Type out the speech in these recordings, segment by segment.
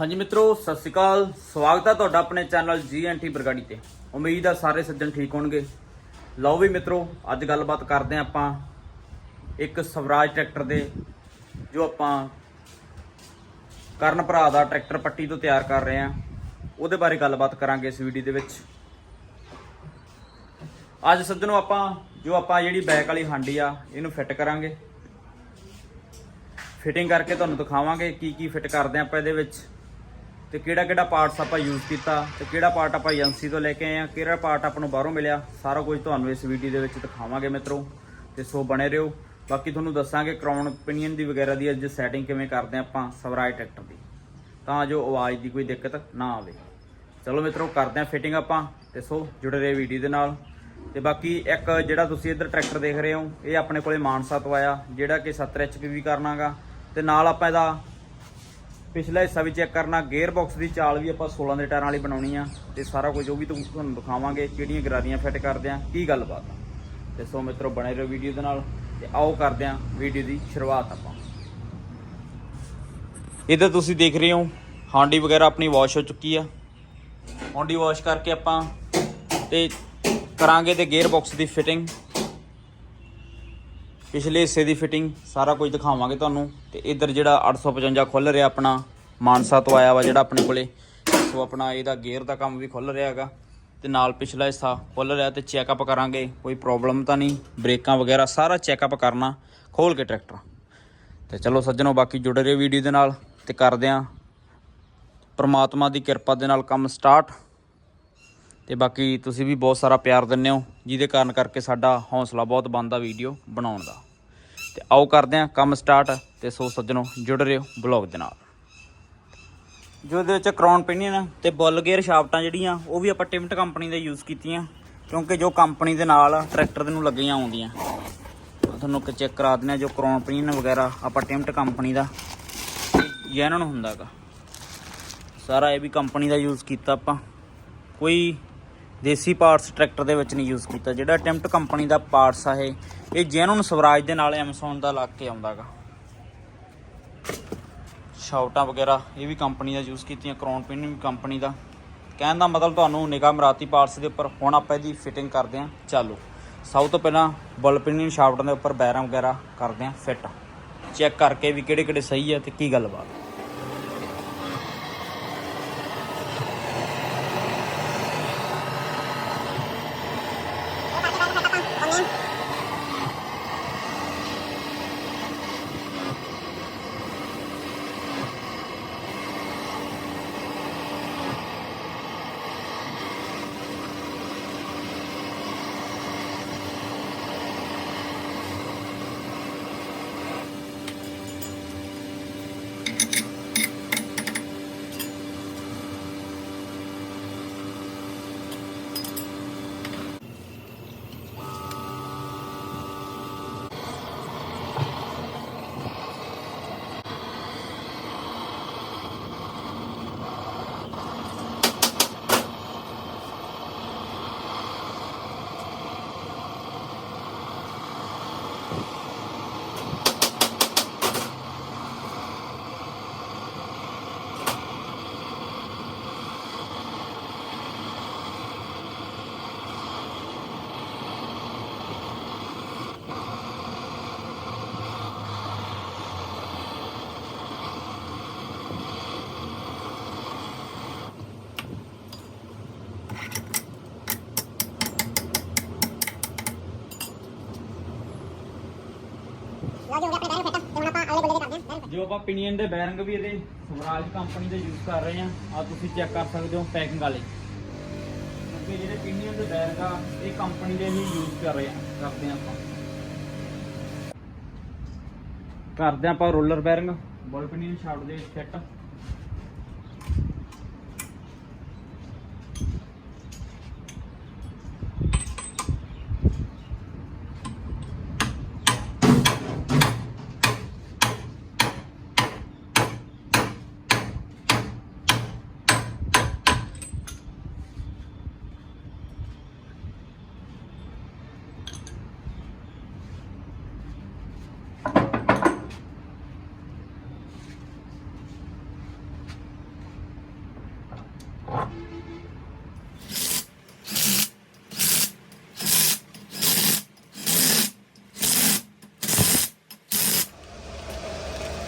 ਹਾਂਜੀ ਮਿੱਤਰੋ, ਸਤਿ ਸ਼੍ਰੀ ਅਕਾਲ। ਸਵਾਗਤ ਹੈ ਤੁਹਾਡਾ ਆਪਣੇ ਚੈਨਲ ਜੀਐਨਟੀ ਬਰਗਾੜੀ ਤੇ। ਉਮੀਦ ਆ ਸਾਰੇ ਸੱਜਣ ਠੀਕ ਹੋਣਗੇ। ਲਓ ਵੀ ਮਿੱਤਰੋ, ਅੱਜ ਗੱਲਬਾਤ ਕਰਦੇ ਹਾਂ ਆਪਾਂ ਇੱਕ ਸਵਰਾਜ ਟਰੈਕਟਰ ਦੇ, ਜੋ ਆਪਾਂ ਕਰਨ ਭਰਾ ਦਾ ਟਰੈਕਟਰ ਪੱਟੀ ਤੋਂ ਤਿਆਰ ਕਰ ਰਹੇ ਹਾਂ। ਉਹਦੇ ਬਾਰੇ ਗੱਲਬਾਤ ਕਰਾਂਗੇ ਇਸ ਵੀਡੀਓ ਦੇ ਵਿੱਚ। ਅੱਜ ਸੱਜਣੋ ਆਪਾਂ, ਜੋ ਆਪਾਂ ਜਿਹੜੀ ਬੈਕ ਵਾਲੀ ਹਾਂਡੀ ਆ, ਇਹਨੂੰ ਫਿੱਟ ਕਰਾਂਗੇ। ਫਿਟਿੰਗ ਕਰਕੇ ਤੁਹਾਨੂੰ ਦਿਖਾਵਾਂਗੇ ਕੀ ਕੀ ਫਿੱਟ ਕਰਦੇ ਆਪਾਂ ਇਹਦੇ ਵਿੱਚ। ਤੇ ਕਿਹੜਾ ਕਿਹੜਾ ਪਾਰਟਸ ਆਪਾਂ ਯੂਜ਼ ਕੀਤਾ ਤੇ ਕਿਹੜਾ ਪਾਰਟ ਆਪਾਂ ਏਜੰਸੀ ਤੋਂ ਲੈ ਕੇ ਆਏ ਆ ਕਿਹੜਾ ਪਾਰਟ ਆਪਾਂ ਨੂੰ ਬਾਹਰੋਂ ਮਿਲਿਆ, ਸਾਰਾ ਕੁਝ ਤੁਹਾਨੂੰ ਇਸ ਵੀਡੀਓ ਦੇ ਵਿੱਚ ਦਿਖਾਵਾਂਗੇ ਮਿੱਤਰੋ, ਤੇ ਸੋ ਬਣੇ ਰਹੋ। ਬਾਕੀ ਤੁਹਾਨੂੰ ਦੱਸਾਂਗੇ ਕਰਾਉਨ ਓਪੀਨੀਅਨ ਦੀ ਵਗੈਰਾ ਦੀ ਅੱਜ ਸੈਟਿੰਗ ਕਿਵੇਂ ਕਰਦੇ ਆ ਆਪਾਂ ਸਵਰਾਜ ਟਰੈਕਟਰ ਦੀ। ਤਾਂ ਜੋ ਆਵਾਜ਼ ਦੀ ਕੋਈ ਦਿੱਕਤ ਨਾ ਆਵੇ। ਚਲੋ ਮਿੱਤਰੋ, ਕਰਦੇ ਆ ਫਿਟਿੰਗ ਆਪਾਂ, ਤੇ ਸੋ ਜੁੜੇ ਰਹੇ ਵੀਡੀਓ ਦੇ ਨਾਲ। ਤੇ ਬਾਕੀ ਇੱਕ ਜਿਹੜਾ ਤੁਸੀਂ ਇੱਧਰ ਟਰੈਕਟਰ ਦੇਖ ਰਹੇ ਹੋ, ਇਹ ਆਪਣੇ ਕੋਲੇ ਮਾਨਸਾ ਤੋਂ ਆਇਆ, ਜਿਹੜਾ ਕਿ 70 HP ਵੀ ਕਰਨਾਗਾ ਤੇ ਨਾਲ ਆਪਾਂ ਇਹਦਾ ਪਿਛਲਾ ਹਿੱਸਾ ਵੀ ਚੈੱਕ ਕਰਨਾ ਗੇਅਰ ਬਾਕਸ ਦੀ ਚਾਲ ਵੀ ਆਪਾਂ 16 ਦੇ ਟਾਇਰਾਂ ਵਾਲੀ ਬਣਾਉਣੀ ਆ, ਤੇ ਸਾਰਾ ਕੁਝ ਉਹ ਵੀ ਤੁਹਾਨੂੰ ਤੁਹਾਨੂੰ ਦਿਖਾਵਾਂਗੇ, ਕਿਹੜੀਆਂ ਗਰਾਰੀਆਂ ਫਿੱਟ ਕਰਦੇ ਆ, ਕੀ ਗੱਲਬਾਤ ਆ। ਤੇ ਸੋ ਮਿੱਤਰੋ, ਬਣੇ ਰਹੋ ਵੀਡੀਓ ਦੇ ਨਾਲ, ਤੇ ਆਓ ਕਰਦੇ ਆ ਵੀਡੀਓ ਦੀ ਸ਼ੁਰੂਆਤ ਆਪਾਂ। ਇੱਧਰ ਤੁਸੀਂ ਦੇਖ ਰਹੇ ਹੋ, ਹਾਂਡੀ ਵਗੈਰਾ ਆਪਣੀ ਵਾਸ਼ ਹੋ ਚੁੱਕੀ ਆ। ਹਾਂਡੀ ਵਾਸ਼ ਕਰਕੇ ਆਪਾਂ ਤੇ ਕਰਾਂਗੇ ਤੇ ਗੇਅਰ ਬਾਕਸ ਦੀ ਫਿਟਿੰਗ ਪਿਛਲੇ ਹਿੱਸੇ ਦੀ ਫਿਟਿੰਗ ਸਾਰਾ ਕੁਝ ਦਿਖਾਵਾਂਗੇ ਤੁਹਾਨੂੰ। ਤੇ ਇੱਧਰ ਜਿਹੜਾ 855 ਖੁੱਲ ਰਿਹਾ ਆਪਣਾ, ਮਾਨਸਾ ਤੋਂ ਆਇਆ ਵਾ ਜਿਹੜਾ ਆਪਣੇ ਕੋਲੇ। ਸੋ ਆਪਣਾ ਇਹਦਾ ਗੇਅਰ ਦਾ ਕੰਮ ਵੀ ਖੁੱਲ ਰਿਹਾ ਹੈਗਾ। ਤੇ ਨਾਲ ਪਿਛਲਾ ਹਿੱਸਾ ਖੁੱਲ ਰਿਹਾ ਤੇ ਚੈੱਕਅਪ ਕਰਾਂਗੇ, ਕੋਈ ਪ੍ਰੋਬਲਮ ਤਾਂ ਨਹੀਂ। ਬ੍ਰੇਕਾਂ ਵਗੈਰਾ ਸਾਰਾ ਚੈੱਕਅਪ ਕਰਨਾ, ਖੋਲ ਕੇ ਟਰੈਕਟਰ। ਤੇ ਚਲੋ ਸੱਜਣੋ, ਬਾਕੀ ਜੁੜ ਰਹੇ ਵੀਡੀਓ ਦੇ ਨਾਲ ਤੇ ਕਰਦੇ ਆਂ। ਪ੍ਰਮਾਤਮਾ ਦੀ ਕਿਰਪਾ ਦੇ ਨਾਲ ਕੰਮ ਸਟਾਰਟ ਤੇ ਬਾਕੀ ਤੁਸੀਂ ਵੀ ਬਹੁਤ ਸਾਰਾ ਪਿਆਰ ਦਿੰਦੇ ਹੋ, ਜਿਹਦੇ ਕਾਰਨ ਕਰਕੇ ਸਾਡਾ ਹੌਸਲਾ ਬਹੁਤ ਬਣਦਾ ਵੀਡੀਓ ਬਣਾਉਣ ਦਾ। ਤੇ ਆਓ ਕਰਦੇ ਹਾਂ ਕੰਮ ਸਟਾਰਟ ਤੇ ਸੋ ਸੱਜਣੋ ਜੁੜ ਰਹੇ ਹੋ ਬਲੌਗ ਦੇ ਨਾਲ। ਜੋ ਇਹਦੇ ਵਿੱਚ ਕਰਾਉਨ ਪਿਨੀਅਨ ਤੇ ਬੁੱਲ ਗੇਅਰ ਸ਼ਾਫਟਾਂ ਜਿਹੜੀਆਂ, ਉਹ ਵੀ ਆਪਾਂ ਟਿਮਟ ਕੰਪਨੀ ਦੇ ਯੂਜ਼ ਕੀਤੀਆਂ, ਕਿਉਂਕਿ ਜੋ ਕੰਪਨੀ ਦੇ ਨਾਲ ਟਰੈਕਟਰ ਦੇ ਨੂੰ ਲੱਗੀਆਂ ਆਉਂਦੀਆਂ। ਤੁਹਾਨੂੰ ਕਿ ਚੈੱਕ ਕਰਾ ਦਿੰਦੇ ਹਾਂ ਜੋ ਕਰਾਉਣ ਪਿਨੀਅਨ ਵਗੈਰਾ, ਆਪਾਂ ਟਿਮਟ ਕੰਪਨੀ ਦਾ ਜੈਨਨ ਹੁੰਦਾਗਾ ਸਾਰਾ ਇਹ ਵੀ ਕੰਪਨੀ ਦਾ ਯੂਜ਼ ਕੀਤਾ ਆਪਾਂ। ਕੋਈ ਦੇਸੀ ਪਾਰਟਸ ਟਰੈਕਟਰ ਦੇ ਵਿੱਚ ਨਹੀਂ ਯੂਜ਼ ਕੀਤਾ, ਜਿਹੜਾ ਟਿਮਟ ਕੰਪਨੀ ਦਾ ਪਾਰਟਸ ਆ ਇਹ ਇਹ ਜੈਨੂਨ ਸਵਰਾਜ ਦੇ ਨਾਲ ਐਮਸਨ ਦਾ ਲੱਗ ਕੇ ਆਉਂਦਾਗਾ ਸ਼ਾਊਟਾਂ ਵਗੈਰਾ, ਇਹ ਵੀ ਕੰਪਨੀ ਦਾ ਯੂਜ਼ ਕੀਤੀਆਂ ਕਰਾਉਨ ਪਿਨ ਵੀ ਕੰਪਨੀ ਦਾ। ਕਹਿਣ ਦਾ ਮਤਲਬ ਤੁਹਾਨੂੰ ਨਿਗਾਹ ਮਰਾਤੀ ਪਾਰਟਸ ਦੇ ਉੱਪਰ, ਹੁਣ ਆਪਾਂ ਇਹਦੀ ਫਿਟਿੰਗ ਕਰਦੇ ਹਾਂ, ਚਾਲੂ। ਸਭ ਤੋਂ ਪਹਿਲਾਂ ਬਲ ਪਿਨ ਸ਼ਾਫਟਾਂ ਦੇ ਉੱਪਰ ਬੈਰਾਂ ਵਗੈਰਾ ਕਰਦੇ ਹਾਂ ਫਿੱਟ ਚੈੱਕ ਕਰਕੇ ਵੀ ਕਿਹੜੇ ਕਿਹੜੇ ਸਹੀ ਹੈ ਤੇ ਕੀ ਗੱਲਬਾਤ। ਜੋ ਆਪਾਂ ਪਿਨੀਅਨ ਦੇ ਬੈਰਿੰਗ ਵੀ ਇਹਦੇ ਸਵਰਾਜ ਕੰਪਨੀ ਦੇ ਯੂਜ਼ ਕਰ ਰਹੇ ਆ ਆ ਤੁਸੀਂ ਚੈੱਕ ਕਰ ਸਕਦੇ ਹੋ ਪੈਕਿੰਗ ਵਾਲੇ। ਕਿਉਂਕਿ ਜਿਹੜੇ ਪਿਨੀਅਨ ਦੇ ਬੈਰਿੰਗ ਆ, ਇਹ ਕੰਪਨੀ ਦੇ ਹੀ ਯੂਜ਼ ਕਰ ਰਹੇ ਆ, ਕਰਦੇ ਆ ਆਪਾਂ। ਕਰਦੇ ਆ ਆਪਾਂ ਰੋਲਰ ਬੈਰਿੰਗ ਬੋਲ ਪਿਨੀਅਨ ਸ਼ਾਫਟ ਦੇ ਫਿੱਟ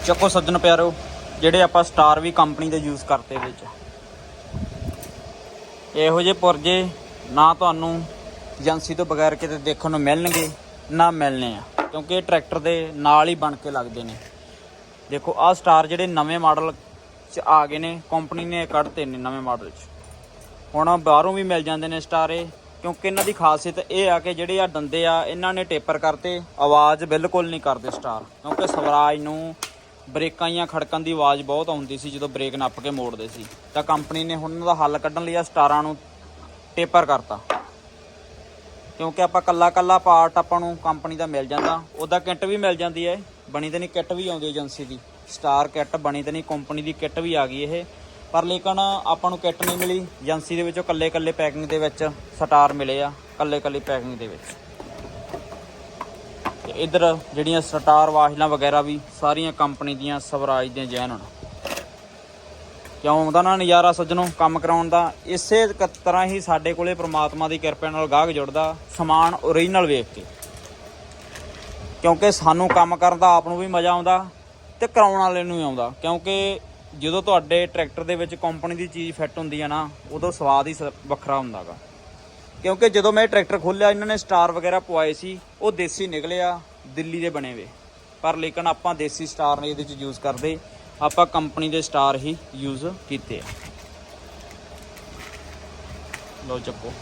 ਚੱਕੋ ਸੱਜਣ ਪਿਆਰੋ, ਜਿਹੜੇ ਆਪਾਂ ਸਟਾਰ ਵੀ ਕੰਪਨੀ ਦੇ ਯੂਜ਼ ਕਰਤੇ ਵਿੱਚ। ਇਹੋ ਜਿਹੇ ਪੁਰਜੇ ਨਾ ਤੁਹਾਨੂੰ ਏਜੰਸੀ ਤੋਂ ਬਗੈਰ ਕਿਤੇ ਦੇਖਣ ਨੂੰ ਮਿਲਣਗੇ, ਨਾ ਮਿਲਣੇ ਆ। ਕਿਉਂਕਿ ਇਹ ਟਰੈਕਟਰ ਦੇ ਨਾਲ ਹੀ ਬਣ ਕੇ ਲੱਗਦੇ ਨੇ। ਦੇਖੋ, ਆਹ ਸਟਾਰ ਜਿਹੜੇ ਨਵੇਂ ਮਾਡਲ ਚ ਆ ਗਏ ਨੇ ਕੰਪਨੀ ਨੇ ਕੱਢਤੇ ਨੇ ਨਵੇਂ ਮਾਡਲ ਚ। ਹੁਣ ਬਾਹਰੋਂ ਵੀ ਮਿਲ ਜਾਂਦੇ ਨੇ ਸਟਾਰ ਇਹ, ਕਿਉਂਕਿ ਇਹਨਾਂ ਦੀ ਖਾਸੀਅਤ ਇਹ ਆ ਕਿ ਜਿਹੜੇ ਆ ਦੰਦੇ ਆ, ਇਹਨਾਂ ਨੇ ਟੇਪਰ ਕਰਤੇ, ਆਵਾਜ਼ ਬਿਲਕੁਲ ਨਹੀਂ ਕਰਦੇ ਸਟਾਰ। ਕਿਉਂਕਿ ਸਵਰਾਜ ਨੂੰ ਬ੍ਰੇਕਾਂ ਦੀਆਂ ਖੜਕਣ ਦੀ ਆਵਾਜ਼ ਬਹੁਤ ਆਉਂਦੀ ਸੀ ਜਦੋਂ ਬ੍ਰੇਕ ਨੱਪ ਕੇ ਮੋੜਦੇ ਸੀ। ਤਾਂ ਕੰਪਨੀ ਨੇ ਹੁਣ ਉਹਨਾਂ ਦਾ ਹੱਲ ਕੱਢਣ ਲਈ ਆ ਸਟਾਰਾਂ ਨੂੰ ਟੇਪਰ ਕਰਤਾ। ਕਿਉਂਕਿ ਆਪਾਂ ਕੱਲਾ ਕੱਲਾ ਪਾਰਟ ਆਪਾਂ ਨੂੰ ਕੰਪਨੀ ਦਾ ਮਿਲ ਜਾਂਦਾ। ਉਹਦਾ ਕਿੱਟ ਵੀ ਮਿਲ ਜਾਂਦੀ ਹੈ। ਬਣੀ ਤੇ ਨਹੀਂ, ਕਿੱਟ ਵੀ ਆਉਂਦੀ ਏਜੰਸੀ ਦੀ। ਸਟਾਰ ਕਿੱਟ ਬਣੀ ਤੇ ਨਹੀਂ, ਕੰਪਨੀ ਦੀ ਕਿੱਟ ਵੀ ਆ ਗਈ ਇਹ। ਪਰ ਲੇਕਿਨ ਆਪਾਂ ਨੂੰ ਕਿੱਟ ਨਹੀਂ ਮਿਲੀ। ਏਜੰਸੀ ਦੇ ਵਿੱਚੋਂ ਕੱਲੇ ਕੱਲੇ ਪੈਕਿੰਗ ਦੇ ਵਿੱਚ ਸਟਾਰ ਮਿਲੇ ਆ, ਕੱਲੇ ਕੱਲੇ ਪੈਕਿੰਗ ਦੇ ਵਿੱਚ। ਤੇ ਇਧਰ ਜਿਹੜੀਆਂ ਸਟਾਰ ਵਾਸ਼ਲਾਂ ਵਗੈਰਾ ਵੀ ਸਾਰੀਆਂ ਕੰਪਨੀ ਦੀਆਂ ਸਵਰਾਜ ਦੀਆਂ ਜੈਨ ਕਿਉਂ ਆਉਂਦਾ ਨਾ ਨਜ਼ਾਰਾ ਸੱਜਣੋ ਕੰਮ ਕਰਾਉਣ ਦਾ? ਇਸੇ ਕ- ਤਰ੍ਹਾਂ ਹੀ ਸਾਡੇ ਕੋਲੇ ਪ੍ਰਮਾਤਮਾ ਦੀ ਕਿਰਪਾ ਨਾਲ ਗਾਹਕ ਜੁੜਦਾ, ਸਮਾਨ ਓਰੀਜਨਲ ਵੇਖ ਕੇ। ਕਿਉਂਕਿ ਸਾਨੂੰ ਕੰਮ ਕਰਨ ਦਾ ਆਪ ਨੂੰ ਵੀ ਮਜ਼ਾ ਆਉਂਦਾ ਤੇ ਕਰਾਉਣ ਵਾਲੇ ਨੂੰ ਵੀ ਆਉਂਦਾ। ਕਿਉਂਕਿ ਜਦੋਂ ਤੁਹਾਡੇ ਟਰੈਕਟਰ ਦੇ ਵਿੱਚ ਕੰਪਨੀ ਦੀ ਚੀਜ਼ ਫਿੱਟ ਹੁੰਦੀ ਹੈ ਨਾ, ਉਦੋਂ ਸਵਾਦ ਹੀ ਸ- ਵੱਖਰਾ ਹੁੰਦਾਗਾ। ਕਿਉਂਕਿ ਜਦੋਂ ਮੈਂ ਇਹ ਟਰੈਕਟਰ ਖੋਲ੍ਹਿਆ, ਇਹਨਾਂ ਨੇ ਸਟਾਰ ਵਗੈਰਾ ਪਵਾਏ ਸੀ, ਉਹ ਦੇਸੀ ਨਿਕਲਿਆ, ਦਿੱਲੀ ਦੇ ਬਣੇ ਵੇ। ਪਰ ਲੇਕਿਨ ਆਪਾਂ ਦੇਸੀ ਸਟਾਰ ਨਹੀਂ ਇਹਦੇ ਚ ਯੂਜ਼ ਕਰਦੇ, ਆਪਾਂ ਕੰਪਨੀ ਦੇ ਸਟਾਰ ਹੀ ਯੂਜ਼ ਕੀਤੇ ਆ। ਲੋ ਚੱਕੋ।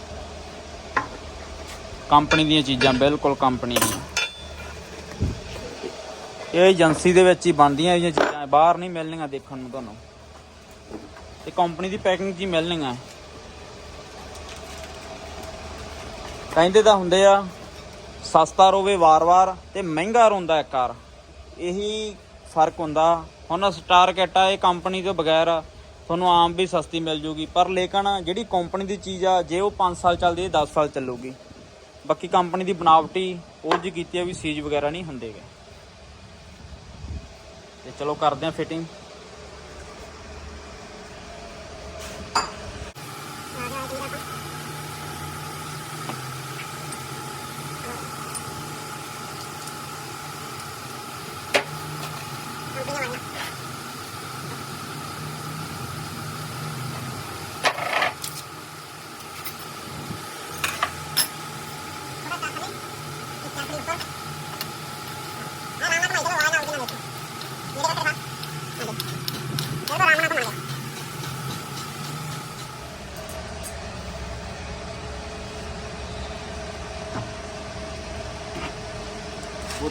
ਕੰਪਨੀ ਦੀਆਂ ਚੀਜ਼ਾਂ, ਬਿਲਕੁਲ ਕੰਪਨੀ ਦੀਆਂ। ਇਹ ਏਜੰਸੀ ਦੇ ਵਿੱਚ ਹੀ ਬਣਦੀਆਂ ਇਹ ਚੀਜ਼ਾਂ, ਬਾਹਰ ਨਹੀਂ ਮਿਲਣੀਆਂ ਦੇਖਣ ਨੂੰ ਤੁਹਾਨੂੰ। ਤੇ ਕੰਪਨੀ ਦੀ ਪੈਕਿੰਗ 'ਚ ਹੀ ਮਿਲਣੀਆਂ। ਕਹਿੰਦੇ ਤਾਂ ਹੁੰਦੇ ਆ, ਸਸਤਾ ਰੋਵੇ ਵਾਰ-ਵਾਰ ਤੇ ਮਹਿੰਗਾ ਰੋਂਦਾ ਇੱਕ ਵਾਰ। ਇਹੀ ਫ਼ਰਕ ਹੁੰਦਾ। ਹੁਣ ਸਟਾਰ ਕੈਟਾ ਇਹ ਕੰਪਨੀ ਤੋਂ ਬਗੈਰ ਤੁਹਾਨੂੰ ਆਮ ਵੀ ਸਸਤੀ ਮਿਲ ਜੂਗੀ, ਪਰ ਲੇਕਿਨ ਜਿਹੜੀ ਕੰਪਨੀ ਦੀ ਚੀਜ਼ ਆ, ਜੇ ਉਹ 5 ਸਾਲ ਚੱਲਦੀ ਹੈ 10 ਸਾਲ ਚੱਲੂਗੀ। ਬਾਕੀ ਕੰਪਨੀ ਦੀ ਬਣਾਵਟੀ ਉਹ ਜੀ ਕੀਤੀ ਆ ਵੀ ਸੀਜ ਵਗੈਰਾ ਨਹੀਂ ਹੁੰਦੇਗੇ ਤੇ ਚਲੋ ਕਰਦੇ ਆ ਫਿਟਿੰਗ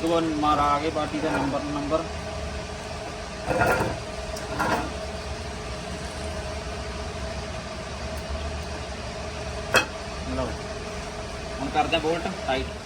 ਉਹ ਤੋਂ ਬਾਅਦ ਮਾਰਾ ਆਗੇ ਬਾਟੀ ਦਾ ਨੰਬਰ ਨੰਬਰ ਲਓ ਹੁਣ ਕਰਦੇ ਬੋਲਟ ਟਾਈਟ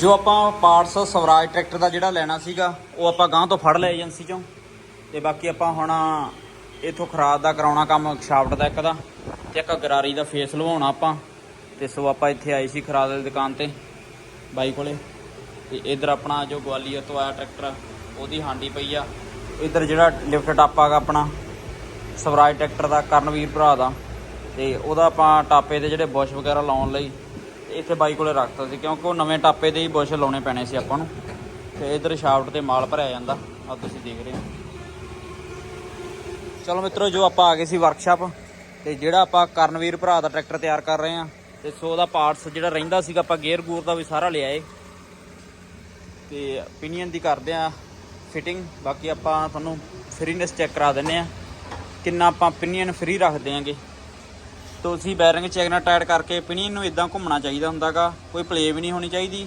ਜੋ ਆਪਾਂ ਪਾਰਟਸ ਸਵਰਾਜ ਟਰੈਕਟਰ ਦਾ ਜਿਹੜਾ ਲੈਣਾ ਸੀਗਾ, ਉਹ ਆਪਾਂ ਗਾਂ ਤੋਂ ਫੜ ਲਿਆ ਏਜੰਸੀ ਚੋਂ। ਤੇ ਬਾਕੀ ਆਪਾਂ ਹੁਣ ਇਥੋਂ ਖਰਾਦ ਦਾ ਕਰਾਉਣਾ ਕੰਮ ਸ਼ਾਫਟ ਦਾ ਇੱਕ ਦਾ, ਤੇ ਇੱਕ ਗਰਾਰੀ ਦਾ ਫੇਸ ਲਵਾਉਣਾ ਆਪਾਂ। ਤੇ ਸੋ ਆਪਾਂ ਇੱਥੇ ਆਏ ਸੀ ਖਰਾਦ ਦੀ ਦੁਕਾਨ ਤੇ, ਬਾਈ ਕੋਲੇ। ਤੇ ਇਧਰ ਆਪਣਾ ਜੋ ਗਵਾਲੀਅਰ ਤੋਂ ਆਇਆ ਟਰੈਕਟਰ ਉਹਦੀ ਹਾਂਡੀ ਪਈ ਆ। ਇਧਰ ਜਿਹੜਾ ਲਿਫਟ ਟਾਪਾ ਗਾ ਆਪਣਾ, ਸਵਰਾਜ ਟਰੈਕਟਰ ਦਾ ਕਰਨਵੀਰ ਭਰਾ ਦਾ। ਤੇ ਉਹਦਾ ਆਪਾਂ ਟਾਪੇ ਦੇ ਜਿਹੜੇ ਬੁਸ਼ ਵਗੈਰਾ ਲਾਉਣ ਲਈ ਇੱਥੇ ਬਾਈ ਕੋਲੇ ਰੱਖਤਾ ਸੀ, ਕਿਉਂਕਿ ਉਹ ਨਵੇਂ ਟਾਪੇ ਦੇ ਹੀ ਬੁਸ਼ ਲਾਉਣੇ ਪੈਣੇ ਸੀ ਆਪਾਂ ਨੂੰ। ਤੇ ਇਧਰ ਸ਼ਾਫਟ ਤੇ ਮਾਲ ਭਰਿਆ ਜਾਂਦਾ ਆ ਤੁਸੀਂ ਦੇਖ ਰਹੇ ਹੋ। ਚਲੋ ਮਿੱਤਰੋ, ਜੋ ਆਪਾਂ ਆ ਗਏ ਸੀ ਵਰਕਸ਼ਾਪ ਤੇ ਜਿਹੜਾ ਆਪਾਂ ਕਰਨਵੀਰ ਭਰਾ ਦਾ ਟਰੈਕਟਰ ਤਿਆਰ ਕਰ ਰਹੇ ਆ ਤੇ ਸੋ ਉਹਦਾ ਪਾਰਟਸ ਜਿਹੜਾ ਰਹਿੰਦਾ ਸੀਗਾ, ਆਪਾਂ ਗੇਅਰ ਗੂਰ ਦਾ ਵੀ ਸਾਰਾ ਲਿਆਏ ਤੇ ਪਿਨੀਅਨ ਦੀ ਕਰਦੇ ਆ ਫਿਟਿੰਗ ਬਾਕੀ ਆਪਾਂ ਤੁਹਾਨੂੰ ਫ੍ਰੀਨੈਸ ਚੈੱਕ ਕਰਾ ਦਿੰਨੇ ਆ ਕਿੰਨਾ ਆਪਾਂ ਪਿਨੀਅਨ ਫ੍ਰੀ ਰੱਖਦੇ ਆਂਗੇ ਤੁਸੀਂ ਬੈਰਿੰਗ ਚੈੱਕ ਨਾਲ ਟਾਈਟ ਕਰਕੇ ਪਿਨੀਅਨ ਨੂੰ ਇਦਾਂ ਘੁੰਮਣਾ ਚਾਹੀਦਾ ਹੁੰਦਾਗਾ। ਕੋਈ ਪਲੇ ਵੀ ਨਹੀਂ ਹੋਣੀ ਚਾਹੀਦੀ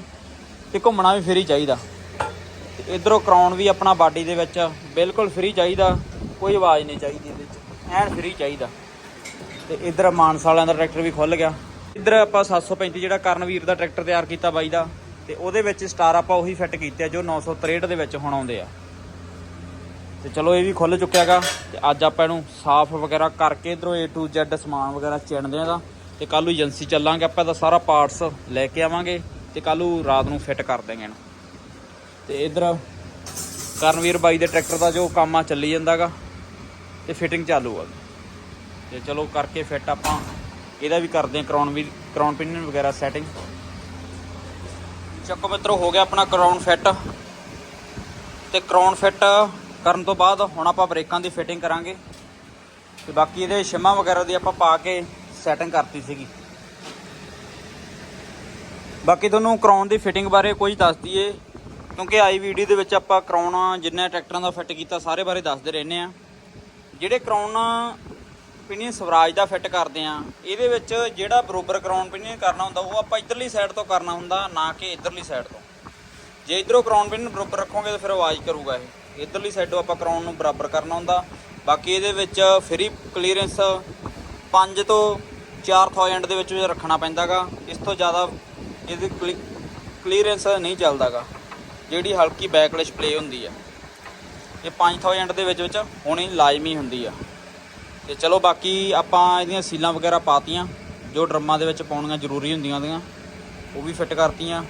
ਤੇ ਘੁੰਮਣਾ ਵੀ ਫ੍ਰੀ ਚਾਹੀਦਾ। ਤੇ ਇਧਰੋਂ ਕਰਾਉਣ ਵੀ ਆਪਣਾ ਬਾਡੀ ਦੇ ਵਿੱਚ ਬਿਲਕੁਲ ਫ੍ਰੀ ਚਾਹੀਦਾ, ਕੋਈ ਆਵਾਜ਼ ਨਹੀਂ ਚਾਹੀਦੀ ਇਹਦੇ ਵਿੱਚ, ਐਨ ਫ੍ਰੀ ਚਾਹੀਦਾ। ਤੇ ਇਧਰ ਮਾਨਸਾ ਵਾਲਿਆਂ ਦਾ ਟਰੈਕਟਰ ਵੀ ਖੁੱਲ ਗਿਆ। ਇਧਰ ਆਪਾਂ 735 ਜਿਹੜਾ ਕਰਨਵੀਰ ਦਾ ਟਰੈਕਟਰ ਤਿਆਰ ਕੀਤਾ ਬਾਈ ਦਾ, ਤੇ ਉਹਦੇ ਵਿੱਚ ਸਟਾਰ ਆਪਾਂ ਉਹੀ ਫਿੱਟ ਕੀਤੇ ਆ ਜੋ 963 ਦੇ ਵਿੱਚ ਹੁਣ ਆਉਂਦੇ ਆ। ਤੇ ਚਲੋ ਇਹ ਵੀ ਖੁੱਲ ਚੁੱਕਿਆਗਾ ਤੇ ਅੱਜ ਆਪਾਂ ਇਹਨੂੰ ਸਾਫ਼ ਵਗੈਰਾ ਕਰਕੇ ਇਧਰੋਂ A to Z ਸਮਾਨ ਵਗੈਰਾ ਚਿਣਦੇ ਆ ਦਾ ਤੇ ਕੱਲ ਨੂੰ ਏਜੰਸੀ ਚੱਲਾਂਗੇ, ਆਪਾਂ ਦਾ ਸਾਰਾ ਪਾਰਟਸ ਲੈ ਕੇ ਆਵਾਂਗੇ ਤੇ ਕੱਲ ਨੂੰ ਰਾਤ ਨੂੰ ਫਿੱਟ ਕਰ ਦੇਂਗੇ ਇਹਨੂੰ। ਤੇ ਇਧਰ ਕਰਨਵੀਰ ਬਾਈ ਦੇ ਟਰੈਕਟਰ ਦਾ ਜੋ ਕੰਮ ਆ, ਚੱਲੀ ਜਾਂਦਾਗਾ ਤੇ ਫਿਟਿੰਗ ਚਾਲੂ ਆ। ਤੇ ਚਲੋ ਕਰਕੇ ਫਿੱਟ ਆਪਾਂ, ਇਹਦਾ ਵੀ ਕਰਦੇ ਆ ਕਰਾਉਣ ਵੀ ਕਰਾਉਣ ਪਿੰਨ ਵਗੈਰਾ ਸੈਟਿੰਗ ਚੱਕੋ ਮਿੱਤਰੋ, ਹੋ ਗਿਆ ਆਪਣਾ ਕਰਾਉਣ ਫਿੱਟ ਤੇ ਕਰਾਉਣ ਫਿੱਟ ਕਰਨ ਤੋਂ ਬਾਅਦ ਹੁਣ ਆਪਾਂ ਬ੍ਰੇਕਾਂ ਦੀ ਫਿਟਿੰਗ ਕਰਾਂਗੇ ਤੇ ਬਾਕੀ ਇਹਦੇ ਸ਼ਿਮਾ ਵਗੈਰਾ ਦੀ ਆਪਾਂ ਪਾ ਕੇ ਸੈਟਿੰਗ ਕਰਤੀ ਸੀਗੀ। ਬਾਕੀ ਤੁਹਾਨੂੰ ਕਰਾਉਣ ਦੀ ਫਿਟਿੰਗ ਬਾਰੇ ਕੁਝ ਦੱਸ ਦਈਏ, ਕਿਉਂਕਿ ਆਈ ਵੀਡੀਓ ਦੇ ਵਿੱਚ ਆਪਾਂ ਕਰਾਉਣਾ, ਜਿੰਨੇ ਟਰੈਕਟਰਾਂ ਦਾ ਫਿੱਟ ਕੀਤਾ ਸਾਰੇ ਬਾਰੇ ਦੱਸਦੇ ਰਹਿੰਦੇ ਆ ਜਿਹੜੇ ਕਰਾਉਣਾ ਪਿਨੀਅਨ ਸਵਰਾਜ ਦਾ ਫਿੱਟ ਕਰਦੇ ਆ ਇਹਦੇ ਵਿੱਚ ਜਿਹੜਾ ਬਰੋਬਰ ਕਰਾਉਣ ਪਿਨੀਅਨ ਕਰਨਾ ਹੁੰਦਾ, ਉਹ ਆਪਾਂ ਇਧਰਲੀ ਸਾਈਡ ਤੋਂ ਕਰਨਾ ਹੁੰਦਾ, ਨਾ ਕਿ ਇਧਰਲੀ ਸਾਈਡ ਤੋਂ। ਜੇ ਇਧਰੋਂ ਕਰਾਉਣ ਪਿਨ ਬਰੋਬਰ ਰੱਖੋਗੇ ਤਾਂ ਫਿਰ ਆਵਾਜ਼ ਕਰੂਗਾ ਇਹ। ਇਧਰਲੀ ਸਾਈਡੋਂ ਆਪਾਂ ਕਰਾਉਣ ਨੂੰ ਬਰਾਬਰ ਕਰਨਾ ਹੁੰਦਾ। ਬਾਕੀ ਇਹਦੇ ਵਿੱਚ ਫ੍ਰੀ ਕਲੀਅਰੈਂਸ 5 ਤੋਂ 4000 ਦੇ ਵਿੱਚ ਵਿੱਚ ਰੱਖਣਾ ਪੈਂਦਾਗਾ। ਇਸ ਤੋਂ ਜ਼ਿਆਦਾ ਇਹਦੀ ਕਲੀਅਰੈਂਸ ਨਹੀਂ ਚੱਲਦਾਗਾ। ਜਿਹੜੀ ਹਲਕੀ ਬੈਕਲਿਸ਼ ਪਲੇ ਹੁੰਦੀ ਆ। ਇਹ 5000 ਦੇ ਵਿੱਚ ਵਿੱਚ ਹੋਣੀ ਲਾਜ਼ਮੀ ਹੁੰਦੀ ਆ। ਤੇ ਚਲੋ ਬਾਕੀ ਆਪਾਂ ਇਹਦੀਆਂ ਸੀਲਾਂ ਵਗੈਰਾ ਪਾਤੀਆਂ। ਜੋ ਡਰਮਾਂ ਦੇ ਵਿੱਚ ਪਾਉਣੀਆਂ ਜ਼ਰੂਰੀ ਹੁੰਦੀਆਂ ਉਹਦੀਆਂ ਉਹ ਵੀ ਫਿੱਟ ਕਰਤੀਆਂ।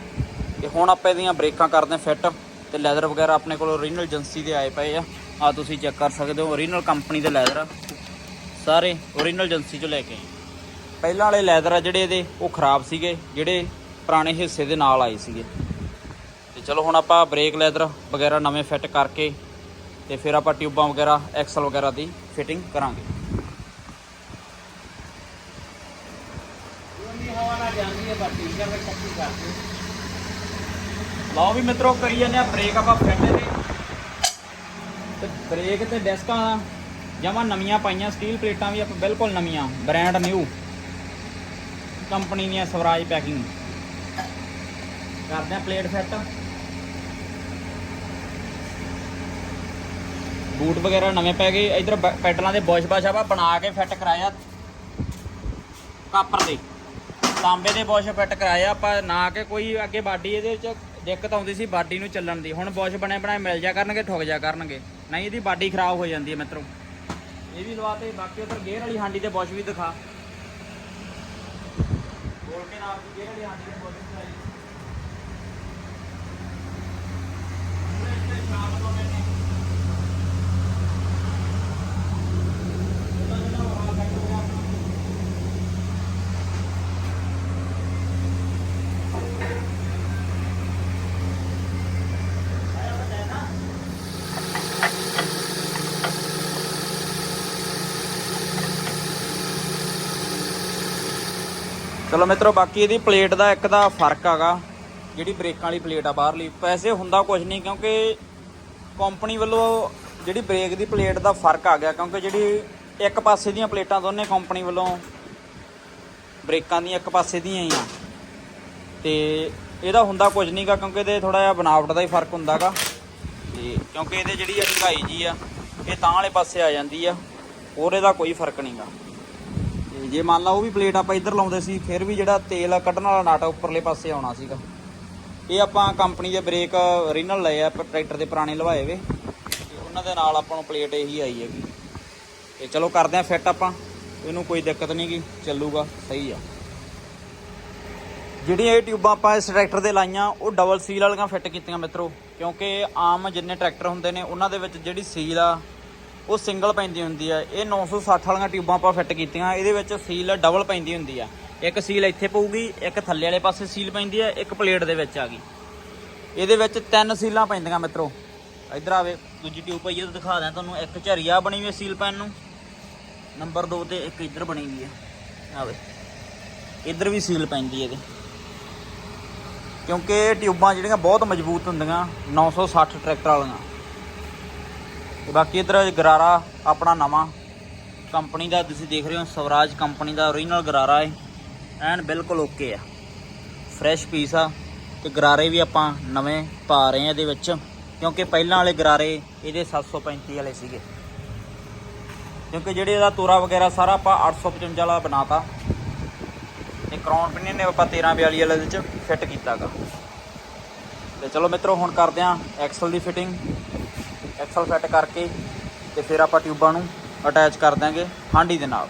ਤੇ ਹੁਣ ਆਪਾਂ ਇਹਦੀਆਂ ਬ੍ਰੇਕਾਂ ਕਰਦੇ ਹਾਂ ਫਿੱਟ ਤੇ ਲੈਦਰ ਵਗੈਰਾ ਆਪਣੇ ਕੋਲ ਓਰੀਜਨਲ ਏਜੰਸੀ ਦੇ ਆਏ ਪਏ ਆ। ਆ ਤੁਸੀਂ ਚੈੱਕ ਕਰ ਸਕਦੇ ਹੋ ਓਰੀਜਨਲ ਕੰਪਨੀ ਦੇ ਲੈਦਰ ਆ। ਸਾਰੇ ਓਰੀਜਨਲ ਏਜੰਸੀ ਚੋਂ ਲੈ ਕੇ ਆਏ। ਪਹਿਲਾਂ ਵਾਲੇ ਲੈਦਰ ਆ ਜਿਹੜੇ ਇਹਦੇ, ਉਹ ਖਰਾਬ ਸੀਗੇ, ਜਿਹੜੇ ਪੁਰਾਣੇ ਹਿੱਸੇ ਦੇ ਨਾਲ ਆਏ ਸੀਗੇ। ਤੇ ਚਲੋ ਹੁਣ ਆਪਾਂ ਬ੍ਰੇਕ ਲੈਦਰ ਵਗੈਰਾ ਨਵੇਂ ਫਿੱਟ ਕਰਕੇ ਤੇ ਫਿਰ ਆਪਾਂ ਟਿਊਬਾਂ ਵਗੈਰਾ ਐਕਸਲ ਵਗੈਰਾ ਦੀ ਫਿਟਿੰਗ ਕਰਾਂਗੇ। ਲਓ ਵੀ ਮਿੱਤਰੋ, ਕਰੀ ਜਾਂਦੇ ਆ ਬ੍ਰੇਕ ਆਪਾਂ ਫਿੱਟ ਦੇ ਤੇ। ਬ੍ਰੇਕ ਤੇ ਡਿਸਕਾਂ ਜਮਾਂ ਨਵੀਆਂ ਪਾਈਆਂ ਸਟੀਲ ਪਲੇਟਾਂ ਵੀ ਆਪਾਂ ਬਿਲਕੁਲ ਨਵੀਆਂ ਬ੍ਰਾਂਡ ਨਿਊ ਕੰਪਨੀ ਦੀਆਂ ਸਵਰਾਜ ਪੈਕਿੰਗ ਕਰਦੇ ਆ ਪਲੇਟ ਫਿੱਟ ਬੂਟ ਵਗੈਰਾ ਨਵੇਂ ਪੈ ਗਏ, ਇਧਰ ਪੈਡਲਾਂ ਦੇ ਬੋਸ਼ ਬਾਸ਼ ਆਪਾਂ ਬਣਾ ਕੇ ਫਿੱਟ ਕਰਾਇਆ। ਕਾਪਰ ਦੇ। ਤਾਂਬੇ ਦੇ ਬੋਸ਼ ਫਿੱਟ ਕਰਾਇਆ ਆਪਾਂ, ਨਾ ਕਿ ਕੋਈ ਅੱਗੇ ਬਾਡੀ ਇਹਦੇ ਵਿੱਚ ਦਿੱਕਤ ਆਉਂਦੀ ਸੀ ਬਾਡੀ ਨੂੰ ਚੱਲਣ ਦੀ। ਹੁਣ ਬੁਸ਼ ਬਣੇ ਬਣਾਏ, ਮਿਲ ਜਾ ਕਰਨਗੇ, ਠੁਕ ਜਾ ਕਰਨਗੇ। ਨਹੀਂ, ਇਹਦੀ ਬਾਡੀ ਖਰਾਬ ਹੋ ਜਾਂਦੀ ਹੈ ਮਿੱਤਰੋ। ਇਹ ਵੀ ਲਵਾਤੇ, ਬਾਕੀ ਉਧਰ ਗੇਅਰ ਵਾਲੀ ਹਾਂਡੀ ਦੇ ਬੁਸ਼ ਵੀ ਦਿਖਾ। ਬੋਲ ਕੇ ਨਾਲ ਗੇਅਰ ਵਾਲੀ ਹਾਂਡੀ ਦੇ ਬੁਸ਼ ਵੀ ਚਲੋ ਮਿੱਤਰੋ, ਬਾਕੀ ਇਹਦੀ ਪਲੇਟ ਦਾ ਇੱਕ ਦਾ ਫ਼ਰਕ ਹੈਗਾ। ਜਿਹੜੀ ਬ੍ਰੇਕਾਂ ਵਾਲੀ ਪਲੇਟ ਆ ਬਾਹਰਲੀ। ਵੈਸੇ ਹੁੰਦਾ ਕੁਝ ਨਹੀਂ, ਕਿਉਂਕਿ ਕੰਪਨੀ ਵੱਲੋਂ ਜਿਹੜੀ ਬ੍ਰੇਕ ਦੀ ਪਲੇਟ ਦਾ ਫ਼ਰਕ ਆ ਗਿਆ, ਕਿਉਂਕਿ ਜਿਹੜੀ ਇੱਕ ਪਾਸੇ ਦੀਆਂ ਪਲੇਟਾਂ ਦੋਨੇ ਕੰਪਨੀ ਵੱਲੋਂ ਬ੍ਰੇਕਾਂ ਦੀਆਂ ਇੱਕ ਪਾਸੇ ਦੀਆਂ ਹੀ ਆ। ਤੇ ਇਹਦਾ ਹੁੰਦਾ ਕੁਝ ਨਹੀਂਗਾ ਕਿਉਂਕਿ ਇਹਦੇ ਥੋੜਾ ਜਿਹਾ ਬਨਾਵਟ ਦਾ ਹੀ ਫ਼ਰਕ ਹੁੰਦਾਗਾ ਤੇ ਕਿਉਂਕਿ ਇਹਦੇ ਜਿਹੜੀ ਆ ਢੰਗਾਈ ਜੀ ਆ, ਇਹ ਤਾਂ ਵਾਲੇ ਪਾਸੇ ਆ ਜਾਂਦੀ ਆ, ਹੋਰ ਇਹਦਾ ਕੋਈ ਫ਼ਰਕ ਨਹੀਂਗਾ ਤੇ ਜੇ ਮੰਨ ਲਾ ਉਹ ਵੀ ਪਲੇਟ ਆਪਾਂ ਇੱਧਰ ਲਾਉਂਦੇ ਸੀ, ਫਿਰ ਵੀ ਜਿਹੜਾ ਤੇਲ ਕੱਢਣ ਵਾਲਾ ਨਾਟਾ ਉੱਪਰਲੇ ਪਾਸੇ ਆਉਣਾ ਸੀਗਾ। ਇਹ ਆਪਾਂ ਕੰਪਨੀ ਦੇ ਬ੍ਰੇਕ ਓਰੀਜਨਲ ਲਏ ਆ ਟਰੈਕਟਰ ਦੇ ਪੁਰਾਣੇ ਲਵਾਏ ਵੇ। ਤੇ ਉਹਨਾਂ ਦੇ ਨਾਲ ਆਪਾਂ ਨੂੰ ਪਲੇਟ ਇਹੀ ਆਈ ਹੈਗੀ। ਤੇ ਚਲੋ ਕਰਦੇ ਆ ਫਿੱਟ ਆਪਾਂ, ਇਹਨੂੰ ਕੋਈ ਦਿੱਕਤ ਨਹੀਂ ਗੀ, ਚੱਲੂਗਾ, ਸਹੀ ਆ। ਜਿਹੜੀਆਂ ਇਹ ਟਿਊਬਾਂ ਆਪਾਂ ਇਸ ਟਰੈਕਟਰ ਦੇ ਲਾਈਆਂ, ਉਹ ਡਬਲ ਸੀਲ ਵਾਲੀਆਂ ਫਿੱਟ ਕੀਤੀਆਂ ਮਿੱਤਰੋ। ਕਿਉਂਕਿ ਆਮ ਜਿੰਨੇ ਟਰੈਕਟਰ ਹੁੰਦੇ ਨੇ, ਉਹਨਾਂ ਦੇ ਵਿੱਚ ਜਿਹੜੀ ਸੀਲ ਆ ਉਹ ਸਿੰਗਲ ਪੈਂਦੀ ਹੁੰਦੀ ਆ। ਇਹ 960 ਵਾਲੀਆਂ ਟਿਊਬਾਂ ਆਪਾਂ ਫਿੱਟ ਕੀਤੀਆਂ। ਇਹਦੇ ਵਿੱਚ ਸੀਲ ਡਬਲ ਪੈਂਦੀ ਹੁੰਦੀ ਆ। ਇੱਕ ਸੀਲ ਇੱਥੇ ਪਊਗੀ, ਇੱਕ ਥੱਲੇ ਵਾਲੇ ਪਾਸੇ ਸੀਲ ਪੈਂਦੀ ਆ, ਇੱਕ ਪਲੇਟ ਦੇ ਵਿੱਚ ਆ ਗਈ। ਇਹਦੇ ਵਿੱਚ ਤਿੰਨ ਸੀਲਾਂ ਪੈਂਦੀਆਂ ਮਿੱਤਰੋ। ਇਧਰ ਆਵੇ, ਦੂਜੀ ਟਿਊਬ ਪਈ ਆ, ਦਿਖਾ ਦਿਆਂ ਤੁਹਾਨੂੰ। ਇੱਕ ਝਰੀਆ ਬਣੀ ਹੋਈ ਸੀਲ ਪੈਨ ਨੂੰ। ਨੰਬਰ 2 ਤੇ ਇੱਕ ਇੱਧਰ ਬਣੀ ਹੋਈ ਹੈ ਆਵੇ। ਇੱਧਰ ਵੀ ਸੀਲ ਪੈਂਦੀ ਇਹਦੇ। ਕਿਉਂਕਿ ਟਿਊਬਾਂ ਜਿਹੜੀਆਂ ਬਹੁਤ ਮਜ਼ਬੂਤ ਹੁੰਦੀਆਂ 960 ਟਰੈਕਟਰ ਵਾਲੀਆਂ। ਤੇ ਬਾਕੀ ਇਧਰ ਗਰਾਰਾ ਆਪਣਾ ਨਵਾਂ ਕੰਪਨੀ ਦਾ, ਤੁਸੀਂ ਦੇਖ ਰਹੇ ਹੋ ਸਵਰਾਜ ਕੰਪਨੀ ਦਾ ਓਰੀਜਨਲ ਗਰਾਰਾ ਹੈ ਐਨ ਬਿਲਕੁਲ ਓਕੇ ਆ। ਫਰੈਸ਼ ਪੀਸ ਆ ਤੇ ਗਰਾਰੇ ਵੀ ਆਪਾਂ ਨਵੇਂ ਪਾ ਰਹੇ ਆ ਇਹਦੇ ਵਿੱਚ, ਕਿਉਂਕਿ ਪਹਿਲਾਂ ਵਾਲੇ ਗਰਾਰੇ ਇਹਦੇ 735 ਵਾਲੇ ਸੀਗੇ। ਕਿਉਂਕਿ ਜਿਹੜੇ ਇਹਦਾ ਤੋਰਾ ਵਗੈਰਾ ਸਾਰਾ ਆਪਾਂ 855 ਵਾਲਾ ਬਣਾਤਾ। ਤੇ ਕਰਾਉਣ ਪਿੰਨੇ ਨੇ ਆਪਾਂ 1342 ਵਾਲੇ ਦੇ ਵਿੱਚ ਫਿੱਟ ਕੀਤਾਗਾ। ਤੇ ਚਲੋ ਮਿੱਤਰੋ, ਹੁਣ ਕਰਦੇ ਆਂ ਐਕਸਲ ਦੀ ਫਿਟਿੰਗ ਐਕਸਲ ਫਿੱਟ ਕਰਕੇ ਤੇ ਫਿਰ ਆਪਾਂ ਟਿਊਬਾਂ ਨੂੰ ਅਟੈਚ ਕਰ ਦਾਂਗੇ ਹਾਂਡੀ ਦੇ ਨਾਲ।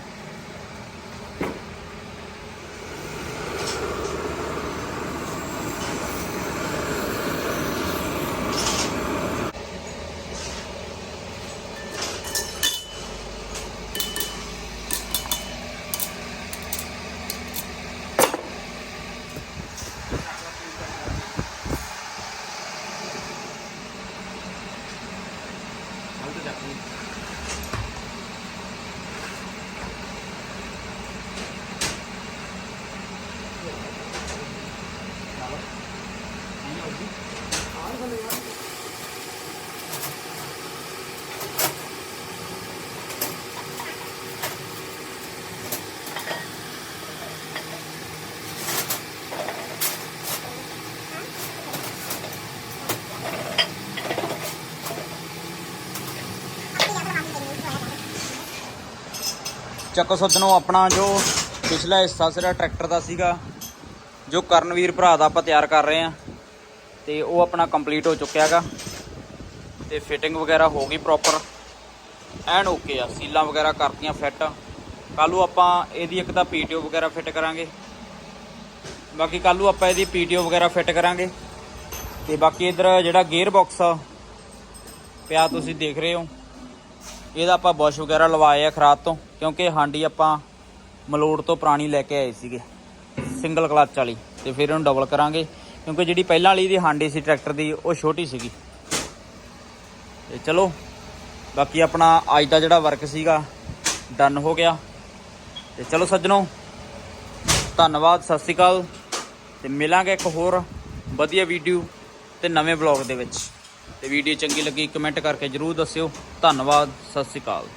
ਚੱਕੋ ਸੱਜਣੋ, ਆਪਣਾ ਜੋ ਪਿਛਲਾ ਹਿੱਸਾ ਸਿਰਾ ਟਰੈਕਟਰ ਦਾ ਸੀਗਾ, ਜੋ ਕਰਨਵੀਰ ਭਰਾ ਦਾ ਆਪਾਂ ਤਿਆਰ ਕਰ ਰਹੇ ਆ ਤੇ ਉਹ ਆਪਣਾ ਕੰਪਲੀਟ ਹੋ ਚੁੱਕਿਆ ਹੈਗਾ। ਤੇ ਫਿਟਿੰਗ ਵਗੈਰਾ ਹੋ ਗਈ ਪ੍ਰੋਪਰ ਐਨ ਓਕੇ ਆ, ਸੀਲਾਂ ਵਗੈਰਾ ਕਰਤੀਆਂ ਫਿੱਟ ਕੱਲੂ ਆਪਾਂ ਇਹਦੀ ਇੱਕ ਤਾਂ ਪੀਟੀਓ ਵਗੈਰਾ ਫਿੱਟ ਕਰਾਂਗੇ। ਬਾਕੀ ਕੱਲੂ ਆਪਾਂ ਇਹਦੀ ਪੀਟੀਓ ਵਗੈਰਾ ਫਿੱਟ ਕਰਾਂਗੇ। ਤੇ ਬਾਕੀ ਇਧਰ ਜਿਹੜਾ ਗੇਅਰ ਬਾਕਸ ਪਿਆ ਤੁਸੀਂ ਦੇਖ ਰਹੇ ਹੋ। ਇਹਦਾ ਆਪਾਂ ਬੁਸ਼ ਵਗੈਰਾ ਲਵਾਏ ਆ ਖਰਾਤ ਤੋਂ, ਕਿਉਂਕਿ ਹਾਂਡੀ ਆਪਾਂ ਮਲੋੜ ਤੋਂ ਪੁਰਾਣੀ ਲੈ ਕੇ ਆਏ ਸੀਗੇ, ਸਿੰਗਲ ਕਲੱਚ ਵਾਲੀ, ਤੇ ਫਿਰ ਇਹਨੂੰ ਡਬਲ ਕਰਾਂਗੇ, ਕਿਉਂਕਿ ਜਿਹੜੀ ਪਹਿਲਾਂ ਵਾਲੀ ਦੀ ਹਾਂਡੀ ਸੀ, ਟਰੈਕਟਰ ਦੀ, ਉਹ ਛੋਟੀ ਸੀਗੀ। ਤੇ ਚਲੋ, ਬਾਕੀ ਆਪਣਾ ਅੱਜ ਦਾ ਜਿਹੜਾ ਵਰਕ ਸੀਗਾ ਡਨ ਹੋ ਗਿਆ। ਤੇ ਚਲੋ ਸੱਜਣੋ, ਧੰਨਵਾਦ, ਸਤਿ ਸ਼੍ਰੀ ਅਕਾਲ, ਤੇ ਮਿਲਾਂਗੇ ਇੱਕ ਹੋਰ ਵਧੀਆ ਵੀਡੀਓ ਤੇ ਨਵੇਂ ਵਲੌਗ ਦੇ ਵਿੱਚ। ਤੇ ਵੀਡੀਓ ਚੰਗੀ ਲੱਗੀ ਕਮੈਂਟ ਕਰਕੇ ਜਰੂਰ ਦੱਸਿਓ। ਧੰਨਵਾਦ ਸਤਿ ਸ਼੍ਰੀ ਅਕਾਲ।